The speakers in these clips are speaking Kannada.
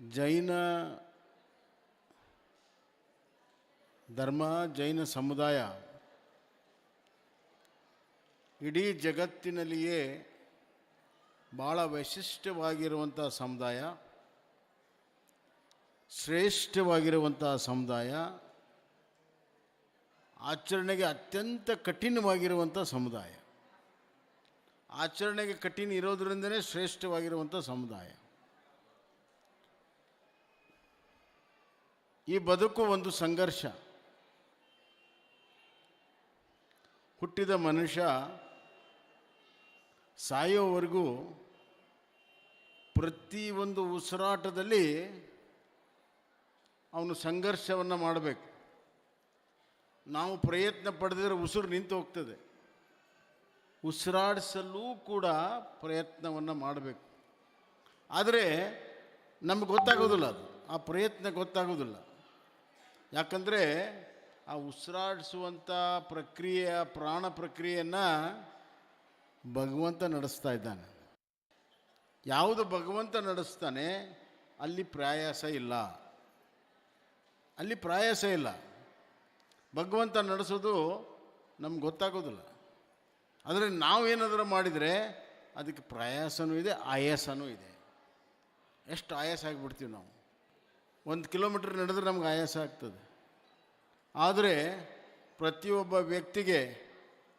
ಜೈನ ಧರ್ಮ, ಜೈನ ಸಮುದಾಯ ಇಡೀ ಜಗತ್ತಿನಲ್ಲಿಯೇ ಭಾಳ ವೈಶಿಷ್ಟ್ಯವಾಗಿರುವಂಥ ಸಮುದಾಯ ಶ್ರೇಷ್ಠವಾಗಿರುವಂಥ ಸಮುದಾಯ, ಆಚರಣೆಗೆ ಅತ್ಯಂತ ಕಠಿಣವಾಗಿರುವಂಥ ಸಮುದಾಯ. ಆಚರಣೆಗೆ ಕಠಿಣ ಇರೋದ್ರಿಂದನೇ ಶ್ರೇಷ್ಠವಾಗಿರುವಂಥ ಸಮುದಾಯ. ಈ ಬದುಕು ಒಂದು ಸಂಘರ್ಷ. ಹುಟ್ಟಿದ ಮನುಷ್ಯ ಸಾಯೋವರೆಗೂ ಪ್ರತಿಯೊಂದು ಉಸಿರಾಟದಲ್ಲಿ ಅವನು ಸಂಘರ್ಷವನ್ನು ಮಾಡಬೇಕು. ನಾವು ಪ್ರಯತ್ನ ಪಡೆದಿದ್ರೆ ಉಸಿರು ನಿಂತು ಹೋಗ್ತದೆ. ಉಸಿರಾಡಿಸಲು ಕೂಡ ಪ್ರಯತ್ನವನ್ನು ಮಾಡಬೇಕು. ಆದರೆ ನಮ್ಗೆ ಗೊತ್ತಾಗೋದಿಲ್ಲ ಅದು. ಆ ಪ್ರಯತ್ನ ಗೊತ್ತಾಗೋದಿಲ್ಲ. ಯಾಕಂದರೆ ಆ ಉಸಿರಾಡಿಸುವಂಥ ಪ್ರಕ್ರಿಯೆಯ ಪ್ರಾಣ ಪ್ರಕ್ರಿಯೆಯನ್ನು ಭಗವಂತ ನಡೆಸ್ತಾ ಇದ್ದಾನೆ. ಯಾವುದು ಭಗವಂತ ನಡೆಸ್ತಾನೆ, ಅಲ್ಲಿ ಪ್ರಯಾಸ ಇಲ್ಲ. ಅಲ್ಲಿ ಪ್ರಯಾಸ ಇಲ್ಲ. ಭಗವಂತ ನಡೆಸೋದು ನಮ್ಗೆ ಗೊತ್ತಾಗೋದಿಲ್ಲ. ಆದರೆ ನಾವು ಏನಾದರೂ ಮಾಡಿದರೆ ಅದಕ್ಕೆ ಪ್ರಯಾಸನೂ ಇದೆ, ಆಯಾಸನೂ ಇದೆ. ಎಷ್ಟು ಆಯಾಸ ಆಗಿಬಿಡ್ತೀವಿ ನಾವು? ಒಂದು ಕಿಲೋಮೀಟ್ರ್ ನಡೆದ್ರೆ ನಮ್ಗೆ ಆಯಾಸ ಆಗ್ತದೆ. ಆದರೆ ಪ್ರತಿಯೊಬ್ಬ ವ್ಯಕ್ತಿಗೆ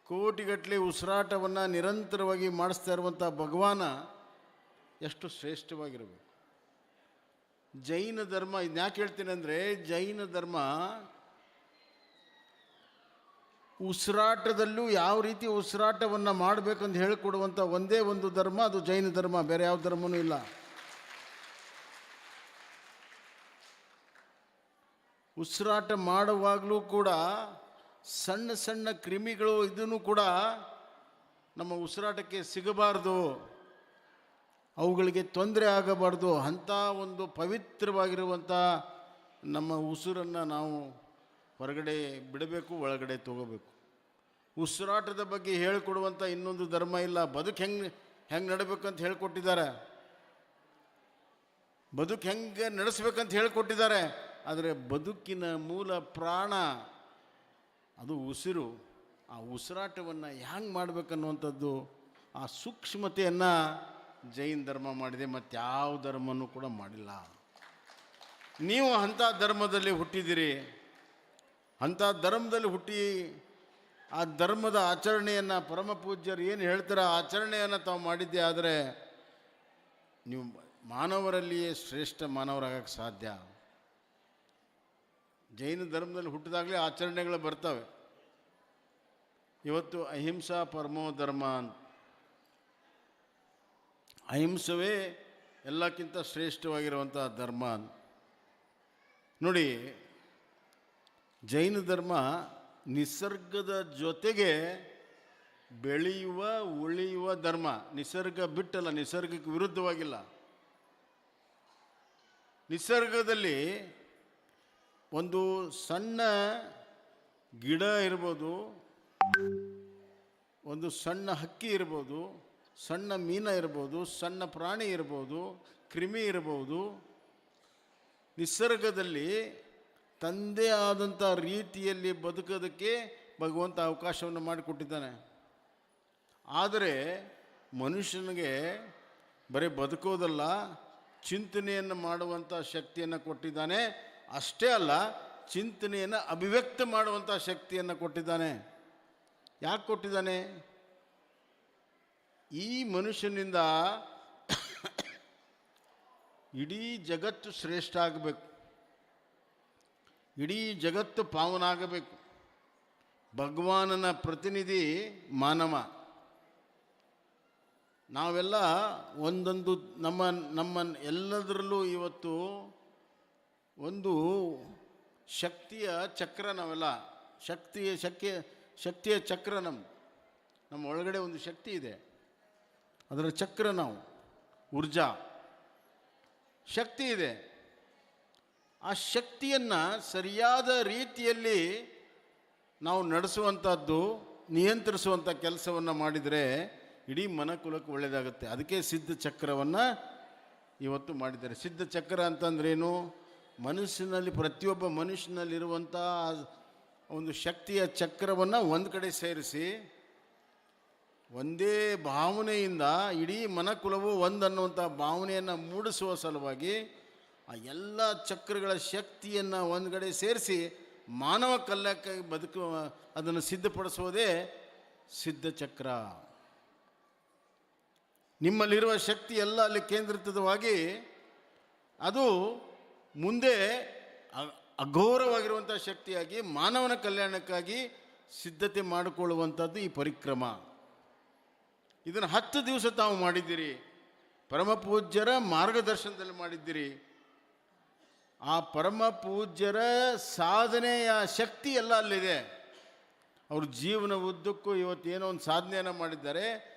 ಕೋಟಿಗಟ್ಟಲೆ ಉಸಿರಾಟವನ್ನು ನಿರಂತರವಾಗಿ ಮಾಡಿಸ್ತಾ ಇರುವಂಥ ಭಗವಾನ ಎಷ್ಟು ಶ್ರೇಷ್ಠವಾಗಿರಬೇಕು. ಜೈನ ಧರ್ಮ ಇದನ್ನ ಯಾಕೆ ಹೇಳ್ತೀನಿ ಅಂದರೆ ಜೈನ ಧರ್ಮ ಉಸಿರಾಟದಲ್ಲೂ ಯಾವ ರೀತಿ ಉಸಿರಾಟವನ್ನು ಮಾಡಬೇಕಂತ ಹೇಳಿಕೊಡುವಂಥ ಒಂದೇ ಒಂದು ಧರ್ಮ, ಅದು ಜೈನ ಧರ್ಮ, ಬೇರೆ ಯಾವ ಧರ್ಮನೂ ಇಲ್ಲ. ಉಸಿರಾಟ ಮಾಡುವಾಗಲೂ ಕೂಡ ಸಣ್ಣ ಸಣ್ಣ ಕ್ರಿಮಿಗಳು ಇದನ್ನು ಕೂಡ ನಮ್ಮ ಉಸಿರಾಟಕ್ಕೆ ಸಿಗಬಾರ್ದು. ಅವುಗಳಿಗೆ ತೊಂದರೆ ಆಗಬಾರ್ದು. ಅಂಥ ಒಂದು ಪವಿತ್ರವಾಗಿರುವಂಥ ನಮ್ಮ ಉಸಿರನ್ನು ನಾವು ಹೊರಗಡೆ ಬಿಡಬೇಕು, ಒಳಗಡೆ ತಗೋಬೇಕು. ಉಸಿರಾಟದ ಬಗ್ಗೆ ಹೇಳಿಕೊಡುವಂಥ ಇನ್ನೊಂದು ಧರ್ಮ ಇಲ್ಲ. ಬದುಕು ಹೆಂಗೆ ಹೆಂಗೆ ನಡಬೇಕಂತ ಹೇಳಿಕೊಟ್ಟಿದ್ದಾರೆ. ಬದುಕು ಹೆಂಗೆ ನಡೆಸ್ಬೇಕಂತ ಹೇಳ್ಕೊಟ್ಟಿದ್ದಾರೆ. ಆದರೆ ಬದುಕಿನ ಮೂಲ ಪ್ರಾಣ ಅದು ಉಸಿರು. ಆ ಉಸಿರಾಟವನ್ನು ಹ್ಯಾಂಗೆ ಮಾಡಬೇಕನ್ನುವಂಥದ್ದು, ಆ ಸೂಕ್ಷ್ಮತೆಯನ್ನು ಜೈನ್ ಧರ್ಮ ಮಾಡಿದೆ ಮತ್ತು ಯಾವ ಧರ್ಮನೂ ಕೂಡ ಮಾಡಿಲ್ಲ. ನೀವು ಅಂಥ ಧರ್ಮದಲ್ಲಿ ಹುಟ್ಟಿದ್ದೀರಿ ಅಂಥ ಧರ್ಮದಲ್ಲಿ ಹುಟ್ಟಿ ಆ ಧರ್ಮದ ಆಚರಣೆಯನ್ನು ಪರಮ ಪೂಜ್ಯರು ಏನು ಹೇಳ್ತಾರೆ, ಆ ಆಚರಣೆಯನ್ನು ತಾವು ಮಾಡಿದ್ದೆ ಆದರೆ, ನೀವು ಮಾನವರಲ್ಲಿಯೇ ಶ್ರೇಷ್ಠ ಮಾನವರಾಗಕ್ಕೆ ಸಾಧ್ಯ. ಜೈನ ಧರ್ಮದಲ್ಲಿ ಹುಟ್ಟಿದಾಗಲೇ ಆಚರಣೆಗಳು ಬರ್ತವೆ. ಇವತ್ತು ಅಹಿಂಸಾ ಪರಮೋ ಧರ್ಮ ಅಂತ. ಅಹಿಂಸವೇ ಎಲ್ಲಕ್ಕಿಂತ ಶ್ರೇಷ್ಠವಾಗಿರುವಂಥ ಧರ್ಮ ಅಂತ. ನೋಡಿ, ಜೈನ ಧರ್ಮ ನಿಸರ್ಗದ ಜೊತೆಗೆ ಬೆಳೆಯುವ, ಉಳಿಯುವ ಧರ್ಮ. ನಿಸರ್ಗ ಬಿಟ್ಟಲ್ಲ, ನಿಸರ್ಗಕ್ಕೆ ವಿರುದ್ಧವಾಗಿಲ್ಲ. ನಿಸರ್ಗದಲ್ಲಿ ಒಂದು ಸಣ್ಣ ಗಿಡ ಇರ್ಬೋದು, ಒಂದು ಸಣ್ಣ ಹಕ್ಕಿ ಇರ್ಬೋದು, ಸಣ್ಣ ಮೀನ ಇರ್ಬೋದು, ಸಣ್ಣ ಪ್ರಾಣಿ ಇರ್ಬೋದು, ಕ್ರಿಮಿ ಇರ್ಬೋದು, ನಿಸರ್ಗದಲ್ಲಿ ತಂದೆ ಆದಂಥ ರೀತಿಯಲ್ಲಿ ಬದುಕೋದಕ್ಕೆ ಭಗವಂತ ಅವಕಾಶವನ್ನು ಮಾಡಿಕೊಟ್ಟಿದ್ದಾನೆ. ಆದರೆ ಮನುಷ್ಯನಿಗೆ ಬರೀ ಬದುಕೋದಲ್ಲ, ಚಿಂತನೆಯನ್ನು ಮಾಡುವಂಥ ಶಕ್ತಿಯನ್ನು ಕೊಟ್ಟಿದ್ದಾನೆ. ಅಷ್ಟೇ ಅಲ್ಲ, ಚಿಂತನೆಯನ್ನು ಅಭಿವ್ಯಕ್ತ ಮಾಡುವಂಥ ಶಕ್ತಿಯನ್ನು ಕೊಟ್ಟಿದ್ದಾನೆ. ಯಾಕೆ ಕೊಟ್ಟಿದ್ದಾನೆ? ಈ ಮನುಷ್ಯನಿಂದ ಇಡೀ ಜಗತ್ತು ಶ್ರೇಷ್ಠ ಆಗಬೇಕು. ಇಡೀ ಜಗತ್ತು ಪಾವನ ಆಗಬೇಕು ಭಗವಾನನ ಪ್ರತಿನಿಧಿ ಮಾನವ. ನಾವೆಲ್ಲ ಒಂದೊಂದು ನಮ್ಮ ನಮ್ಮ ಎಲ್ಲದರಲ್ಲೂ ಇವತ್ತು ಒಂದು ಶಕ್ತಿಯ ಚಕ್ರ ನಾವೆಲ್ಲ. ಶಕ್ತಿಯ ಶಕ್ತಿಯ ಶಕ್ತಿಯ ಚಕ್ರ ನಮ್ಮ ನಮ್ಮ ಒಳಗಡೆ ಒಂದು ಶಕ್ತಿ ಇದೆ. ಅದರ ಚಕ್ರ ನಾವು, ಊರ್ಜಾ. ಶಕ್ತಿ ಇದೆ. ಆ ಶಕ್ತಿಯನ್ನು ಸರಿಯಾದ ರೀತಿಯಲ್ಲಿ ನಾವು ನಡೆಸುವಂಥದ್ದು ನಿಯಂತ್ರಿಸುವಂಥ ಕೆಲಸವನ್ನು ಮಾಡಿದರೆ ಇಡೀ ಮನಕುಲಕ್ಕೆ ಒಳ್ಳೆಯದಾಗುತ್ತೆ ಅದಕ್ಕೆ ಸಿದ್ಧ ಚಕ್ರವನ್ನು ಇವತ್ತು ಮಾಡಿದ್ದಾರೆ. ಸಿದ್ಧ ಚಕ್ರ ಅಂತಂದ್ರೇನು? ಮನಸ್ಸಿನಲ್ಲಿ, ಪ್ರತಿಯೊಬ್ಬ ಮನುಷ್ಯನಲ್ಲಿರುವಂಥ ಒಂದು ಶಕ್ತಿಯ ಚಕ್ರವನ್ನು ಒಂದು ಕಡೆ ಸೇರಿಸಿ, ಒಂದೇ ಭಾವನೆಯಿಂದ ಇಡೀ ಮನಕುಲವು ಒಂದನ್ನುವಂಥ ಭಾವನೆಯನ್ನು ಮೂಡಿಸುವ ಸಲುವಾಗಿ ಆ ಎಲ್ಲ ಚಕ್ರಗಳ ಶಕ್ತಿಯನ್ನು ಒಂದು ಕಡೆ ಸೇರಿಸಿ ಮಾನವ ಕಲ್ಯಾಣಕ್ಕಾಗಿ ಬದುಕು ಅದನ್ನು ಸಿದ್ಧಪಡಿಸುವುದೇ ಸಿದ್ಧ ಚಕ್ರ. ನಿಮ್ಮಲ್ಲಿರುವ ಶಕ್ತಿ ಎಲ್ಲ ಅಲ್ಲಿ ಕೇಂದ್ರಿತವಾಗಿ ಅದು ಮುಂದೆ ಅಘೋರವಾಗಿರುವಂಥ ಶಕ್ತಿಯಾಗಿ, ಮಾನವನ ಕಲ್ಯಾಣಕ್ಕಾಗಿ ಸಿದ್ಧತೆ ಮಾಡಿಕೊಳ್ಳುವಂಥದ್ದು ಈ ಪರಿಕ್ರಮ. ಇದನ್ನು ಹತ್ತು ದಿವಸ ತಾವು ಮಾಡಿದ್ದೀರಿ. ಪರಮ ಪೂಜ್ಯರ ಮಾರ್ಗದರ್ಶನದಲ್ಲಿ ಮಾಡಿದ್ದೀರಿ. ಆ ಪರಮ ಪೂಜ್ಯರ ಸಾಧನೆಯ ಶಕ್ತಿ ಎಲ್ಲ ಅಲ್ಲಿದೆ. ಅವ್ರ ಜೀವನ ಉದ್ದಕ್ಕೂ ಇವತ್ತೇನೋ ಒಂದು ಸಾಧನೆಯನ್ನು ಮಾಡಿದ್ದಾರೆ.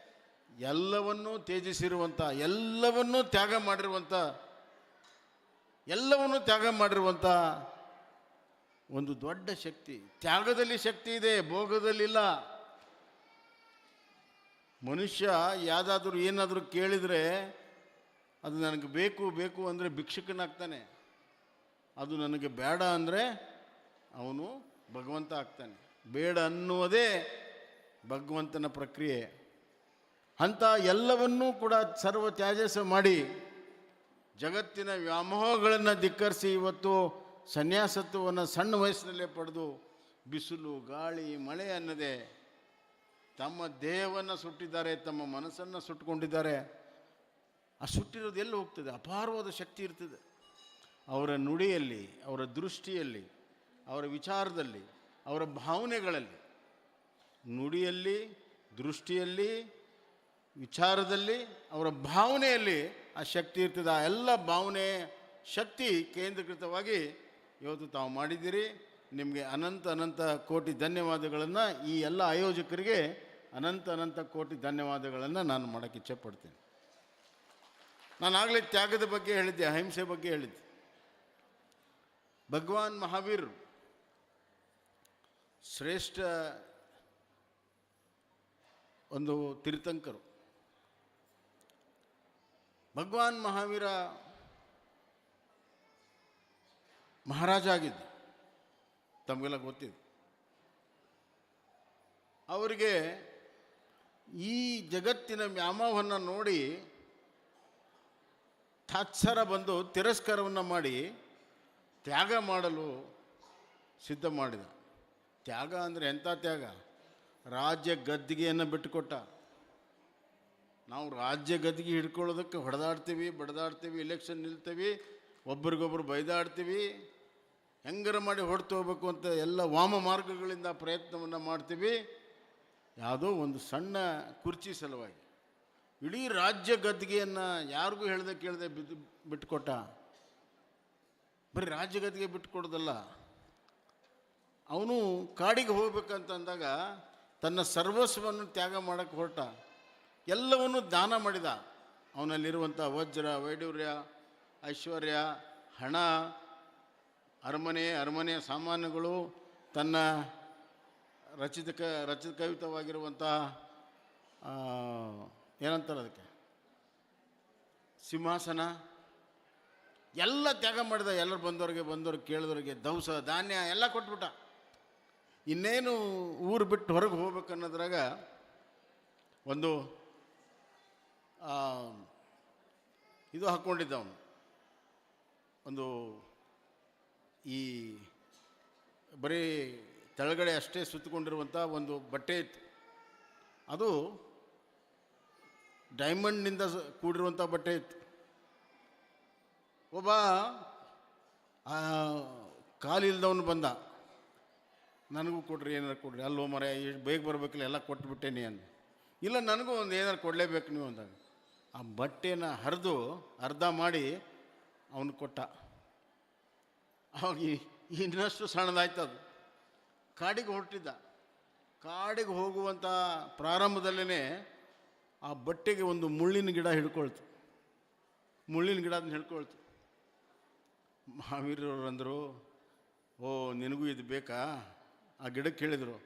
ಎಲ್ಲವನ್ನೂ ತ್ಯಜಿಸಿರುವಂಥ ಎಲ್ಲವನ್ನೂ ತ್ಯಾಗ ಮಾಡಿರುವಂಥ ಎಲ್ಲವನ್ನೂ ತ್ಯಾಗ ಮಾಡಿರುವಂಥ ಒಂದು ದೊಡ್ಡ ಶಕ್ತಿ. ತ್ಯಾಗದಲ್ಲಿ ಶಕ್ತಿ ಇದೆ, ಭೋಗದಲ್ಲಿಲ್ಲ. ಮನುಷ್ಯ ಯಾವುದಾದ್ರೂ ಏನಾದರೂ ಕೇಳಿದರೆ ಅದು ನನಗೆ ಬೇಕು ಬೇಕು ಅಂದರೆ ಭಿಕ್ಷುಕನಾಗ್ತಾನೆ. ಅದು ನನಗೆ ಬೇಡ ಅಂದರೆ ಅವನು ಭಗವಂತ ಆಗ್ತಾನೆ. ಬೇಡ ಅನ್ನುವುದೇ ಭಗವಂತನ ಪ್ರಕ್ರಿಯೆ. ಅಂಥ ಎಲ್ಲವನ್ನೂ ಕೂಡ ಸರ್ವ ತ್ಯಾಜಸ ಮಾಡಿ ಜಗತ್ತಿನ ವ್ಯಾಮೋಹಗಳನ್ನು ಧಿಕ್ಕರಿಸಿ ಇವತ್ತು ಸನ್ಯಾಸತ್ವವನ್ನು ಸಣ್ಣ ವಯಸ್ಸಿನಲ್ಲೇ ಪಡೆದು ಬಿಸಿಲು, ಗಾಳಿ, ಮಳೆ ಅನ್ನದೆ ತಮ್ಮ ದೇಹವನ್ನು ಸುಟ್ಟಿದ್ದಾರೆ, ತಮ್ಮ ಮನಸ್ಸನ್ನು ಸುಟ್ಟುಕೊಂಡಿದ್ದಾರೆ. ಆ ಸುಟ್ಟಿರೋದು ಎಲ್ಲಿ ಹೋಗ್ತದೆ? ಅಪಾರವಾದ ಶಕ್ತಿ ಇರ್ತದೆ. ಅವರ ನುಡಿಯಲ್ಲಿ, ಅವರ ದೃಷ್ಟಿಯಲ್ಲಿ, ಅವರ ವಿಚಾರದಲ್ಲಿ, ಅವರ ಭಾವನೆಗಳಲ್ಲಿ, ನುಡಿಯಲ್ಲಿ, ದೃಷ್ಟಿಯಲ್ಲಿ, ವಿಚಾರದಲ್ಲಿ, ಅವರ ಭಾವನೆಯಲ್ಲಿ ಆ ಶಕ್ತಿ ಇರ್ತದೆ. ಆ ಎಲ್ಲ ಭಾವನೆ ಶಕ್ತಿ ಕೇಂದ್ರೀಕೃತವಾಗಿ ಇವತ್ತು ತಾವು ಮಾಡಿದ್ದೀರಿ. ನಿಮಗೆ ಅನಂತ ಅನಂತ ಕೋಟಿ ಧನ್ಯವಾದಗಳನ್ನು ಈ ಎಲ್ಲ ಆಯೋಜಕರಿಗೆ ಅನಂತ ಅನಂತ ಕೋಟಿ ಧನ್ಯವಾದಗಳನ್ನು ನಾನು ಮಾಡೋಕ್ಕೆ ಇಚ್ಛೆಪಡ್ತೀನಿ. ನಾನು ಆಗಲೇ ತ್ಯಾಗದ ಬಗ್ಗೆ ಹೇಳಿದ್ದೆ, ಅಹಿಂಸೆ ಬಗ್ಗೆ ಹೇಳಿದ್ದೆ. ಭಗವಾನ್ ಮಹಾವೀರ್ ಶ್ರೇಷ್ಠ ಒಂದು ತೀರ್ಥಂಕರು. ಭಗವಾನ್ ಮಹಾವೀರ ಮಹಾರಾಜ ಆಗಿದ್ದ. ತಮಗೆಲ್ಲ ಗೊತ್ತಿದೆ. ಅವರಿಗೆ ಈ ಜಗತ್ತಿನ ವ್ಯಾಮೋಹವನ್ನು ನೋಡಿ ತಾತ್ಸರ ಬಂದು ತಿರಸ್ಕಾರವನ್ನು ಮಾಡಿ ತ್ಯಾಗ ಮಾಡಲು ಸಿದ್ಧ ಮಾಡಿದ. ತ್ಯಾಗ ಅಂದರೆ ಎಂಥ ತ್ಯಾಗ? ರಾಜ್ಯ ಗದ್ದಿಗೆಯನ್ನು ಬಿಟ್ಟುಕೊಟ್ಟ. ನಾವು ರಾಜ್ಯ ಗದ್ದಿಗೆ ಹಿಡ್ಕೊಳ್ಳೋದಕ್ಕೆ ಹೊಡೆದಾಡ್ತೀವಿ, ಬಡದಾಡ್ತೀವಿ ಇಲೆಕ್ಷನ್ ನಿಲ್ತೀವಿ, ಒಬ್ರಿಗೊಬ್ರು ಬೈದಾಡ್ತೀವಿ. ಹೆಂಗರ ಮಾಡಿ ಹೊಡ್ತು ಹೋಗ್ಬೇಕು ಅಂತ ಎಲ್ಲ ವಾಮ ಮಾರ್ಗಗಳಿಂದ ಪ್ರಯತ್ನವನ್ನು ಮಾಡ್ತೀವಿ. ಯಾವುದೋ ಒಂದು ಸಣ್ಣ ಕುರ್ಚಿ ಸಲುವಾಗಿ. ಇಡೀ ರಾಜ್ಯ ಗದ್ದಿಗೆಯನ್ನು ಯಾರಿಗೂ ಹೇಳ್ದೆ ಕೇಳದೆ ಬಿದ್ದು ಬಿಟ್ಕೊಟ್ಟ? ಬರೀ ರಾಜ್ಯ ಗದ್ದಿಗೆ ಬಿಟ್ಟುಕೊಡೋದಲ್ಲ ಅವನು ಕಾಡಿಗೆ ಹೋಗ್ಬೇಕಂತಂದಾಗ ತನ್ನ ಸರ್ವಸ್ವವನ್ನು ತ್ಯಾಗ ಮಾಡೋಕ್ಕೆ ಹೊರಟ. ಎಲ್ಲವನ್ನೂ ದಾನ ಮಾಡಿದ. ಅವನಲ್ಲಿರುವಂಥ ವಜ್ರ ವೈಡೂರ್ಯ ಐಶ್ವರ್ಯ, ಹಣ, ಅರಮನೆ ಅರಮನೆಯ ಸಾಮಾನುಗಳು, ತನ್ನ ರಚಿತ ಕ, ರಚಿತ ಕವಿತವಾಗಿರುವಂಥ ಏನಂತಾರೆ ಅದಕ್ಕೆ? ಸಿಂಹಾಸನ. ಎಲ್ಲ ತ್ಯಾಗ ಮಾಡಿದ. ಎಲ್ಲರು ಬಂದವ್ರಿಗೆ ಬಂದವ್ರಿಗೆ ಕೇಳಿದವ್ರಿಗೆ ದವಸ ಧಾನ್ಯ ಎಲ್ಲ ಕೊಟ್ಬಿಟ್ಟ. ಇನ್ನೇನು ಊರು ಬಿಟ್ಟು ಹೊರಗೆ ಹೋಗ್ಬೇಕನ್ನೋದ್ರಾಗ ಒಂದು ಇದು ಹಾಕ್ಕೊಂಡಿದ್ದ ಅವನು ಒಂದು ಈ ಬರೀ ತೆಳಗಡೆ ಅಷ್ಟೇ ಸುತ್ತಕೊಂಡಿರುವಂಥ ಒಂದು ಬಟ್ಟೆ ಇತ್ತು. ಅದು ಡೈಮಂಡ್ನಿಂದ ಕೂಡಿರುವಂಥ ಬಟ್ಟೆ ಇತ್ತು. ಒಬ್ಬ ಕಾಲಿಲ್ದವನು ಬಂದ. ನನಗೂ ಕೊಡ್ರಿ, ಏನಾರು ಕೊಡ್ರಿ. ಅಲ್ಲೋ ಮರ ಬೇಗ ಬರಬೇಕಿಲ್ಲ, ಎಲ್ಲ ಕೊಟ್ಬಿಟ್ಟೇನಿ ಅಂದ ಇಲ್ಲ, ನನಗೂ ಒಂದು ಏನಾರು ಕೊಡಲೇಬೇಕು ನೀವು ಅಂದಾಗ. ಆ ಬಟ್ಟೆನ ಹರಿದು ಅರ್ಧ ಮಾಡಿ ಅವನು ಕೊಟ್ಟ. ಅವಾಗ ಈ- ಇನ್ನಷ್ಟು ಸಣ್ಣದಾಯ್ತು ಅದು. ಕಾಡಿಗೆ ಹೊರಟಿದ್ದ. ಕಾಡಿಗೆ ಹೋಗುವಂಥ ಪ್ರಾರಂಭದಲ್ಲೇ ಆ ಬಟ್ಟೆಗೆ ಒಂದು ಮುಳ್ಳಿನ ಗಿಡ ಹಿಡ್ಕೊಳ್ತು. ಮುಳ್ಳಿನ ಗಿಡ ಅದನ್ನ ಹಿಡ್ಕೊಳ್ತು. ಮಹಾವೀರವ್ರಂದರು ಓ, ನಿನಗೂ ಇದು ಬೇಕಾ? ಆ ಗಿಡಕ್ಕೆ ಹೇಳಿದರು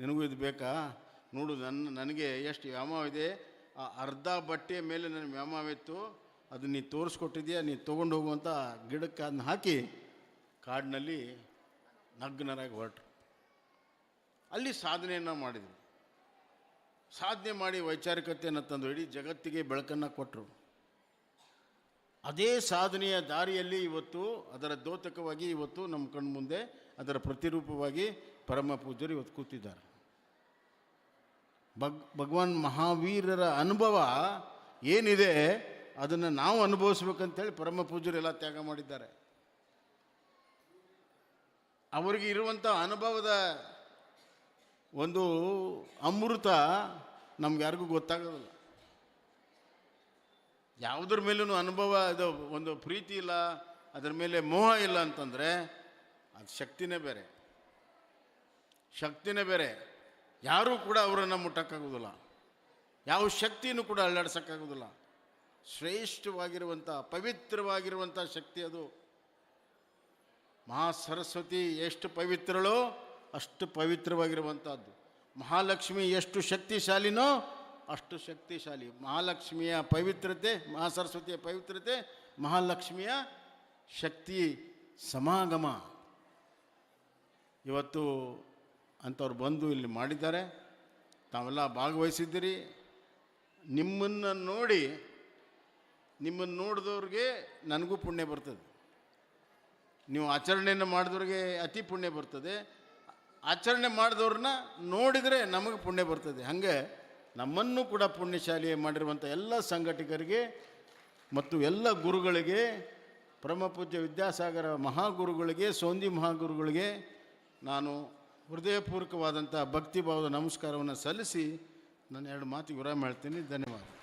ನಿನಗೂ ಇದು ಬೇಕಾ? ನೋಡು, ನನ್ನ, ನನಗೆ ಎಷ್ಟು ವ್ಯಾಮೋ ಇದೆ ಆ ಅರ್ಧ ಬಟ್ಟೆಯ ಮೇಲೆ ನನ್ನ ವ್ಯಾಮೋಹ ಇತ್ತು ಅದು ನೀ ತೋರಿಸ್ಕೊಟ್ಟಿದ್ಯಾ, ನೀ ತೊಗೊಂಡು ಹೋಗುವಂಥ ಗಿಡಕ್ಕೆ ಅದನ್ನ ಹಾಕಿ ಕಾಡಿನಲ್ಲಿ ನಗ್ನರಾಗಿ ಹೊರಟರು. ಅಲ್ಲಿ ಸಾಧನೆಯನ್ನು ಮಾಡಿದರು. ಸಾಧನೆ ಮಾಡಿ ವೈಚಾರಿಕತೆಯನ್ನು ತಂದು ಇಡೀ ಜಗತ್ತಿಗೆ ಬೆಳಕನ್ನು ಕೊಟ್ಟರು ಅದೇ ಸಾಧನೆಯ ದಾರಿಯಲ್ಲಿ ಇವತ್ತು, ಅದರ ದ್ಯೋತಕವಾಗಿ ಇವತ್ತು ನಮ್ಮ ಕಣ್ಮುಂದೆ ಅದರ ಪ್ರತಿರೂಪವಾಗಿ ಪರಮ ಪೂಜರು ಇವತ್ತು ಕೂತಿದ್ದಾರೆ. ಭಗ್, ಭಗವಾನ್ ಮಹಾವೀರರ ಅನುಭವ ಏನಿದೆ, ಅದನ್ನು ನಾವು ಅನುಭವಿಸ್ಬೇಕಂತೇಳಿ ಪರಮ ಪೂಜರು ಎಲ್ಲ ತ್ಯಾಗ ಮಾಡಿದ್ದಾರೆ. ಅವರಿಗೆ ಇರುವಂಥ ಅನುಭವದ ಒಂದು ಅಮೃತ ನಮ್ಗೆ ಯಾರಿಗೂ ಗೊತ್ತಾಗೋದಿಲ್ಲ. ಯಾವುದ್ರ ಮೇಲೂ ಅನುಭವ, ಇದು ಒಂದು ಪ್ರೀತಿ ಇಲ್ಲ, ಅದರ ಮೇಲೆ ಮೋಹ ಇಲ್ಲ ಅಂತಂದರೆ, ಅದು ಶಕ್ತಿನೇ ಬೇರೆ. ಶಕ್ತಿನೇ ಬೇರೆ. ಯಾರೂ ಕೂಡ ಅವರನ್ನು ಮುಟ್ಟಕ್ಕಾಗೋದಿಲ್ಲ ಯಾವ ಶಕ್ತಿಯನ್ನು ಕೂಡ ಅಲ್ಲಾಡ್ಸೋಕ್ಕಾಗೋದಿಲ್ಲ ಶ್ರೇಷ್ಠವಾಗಿರುವಂಥ, ಪವಿತ್ರವಾಗಿರುವಂಥ ಶಕ್ತಿ ಅದು. ಮಹಾ ಸರಸ್ವತಿ ಎಷ್ಟು ಪವಿತ್ರಳೋ ಅಷ್ಟು ಪವಿತ್ರವಾಗಿರುವಂಥದ್ದು. ಮಹಾಲಕ್ಷ್ಮಿ ಎಷ್ಟು ಶಕ್ತಿಶಾಲಿನೋ ಅಷ್ಟು ಶಕ್ತಿಶಾಲಿ. ಮಹಾಲಕ್ಷ್ಮಿಯ ಪವಿತ್ರತೆ, ಮಹಾ ಸರಸ್ವತಿಯ ಪವಿತ್ರತೆ, ಮಹಾಲಕ್ಷ್ಮಿಯ ಶಕ್ತಿ ಸಮಾಗಮ. ಇವತ್ತು ಅಂಥವ್ರು ಬಂದು ಇಲ್ಲಿ ಮಾಡಿದ್ದಾರೆ. ತಾವೆಲ್ಲ ಭಾಗವಹಿಸಿದ್ದೀರಿ. ನಿಮ್ಮನ್ನು ನೋಡಿ, ನಿಮ್ಮನ್ನು ನೋಡಿದವ್ರಿಗೆ ನನಗೂ ಪುಣ್ಯ ಬರ್ತದೆ. ನೀವು ಆಚರಣೆಯನ್ನು ಮಾಡಿದವ್ರಿಗೆ ಅತಿ ಪುಣ್ಯ ಬರ್ತದೆ. ಆಚರಣೆ ಮಾಡಿದವ್ರನ್ನ ನೋಡಿದರೆ ನಮಗೆ ಪುಣ್ಯ ಬರ್ತದೆ. ಹಾಗೆ ನಮ್ಮನ್ನು ಕೂಡ ಪುಣ್ಯಶಾಲಿ ಮಾಡಿರುವಂಥ ಎಲ್ಲ ಸಂಘಟಕರಿಗೆ ಮತ್ತು ಎಲ್ಲ ಗುರುಗಳಿಗೆ ಪರಮಪೂಜ್ಯ ವಿದ್ಯಾಸಾಗರ ಮಹಾಗುರುಗಳಿಗೆ, ಸೋಂದಿ ಮಹಾಗುರುಗಳಿಗೆ ನಾನು ಹೃದಯಪೂರ್ವಕವಾದಂಥ ಭಕ್ತಿಭಾವದ ನಮಸ್ಕಾರವನ್ನು ಸಲ್ಲಿಸಿ ನಾನು ಎರಡು ಮಾತು ವಿರಾಮ ಹೇಳ್ತೀನಿ. ಧನ್ಯವಾದ.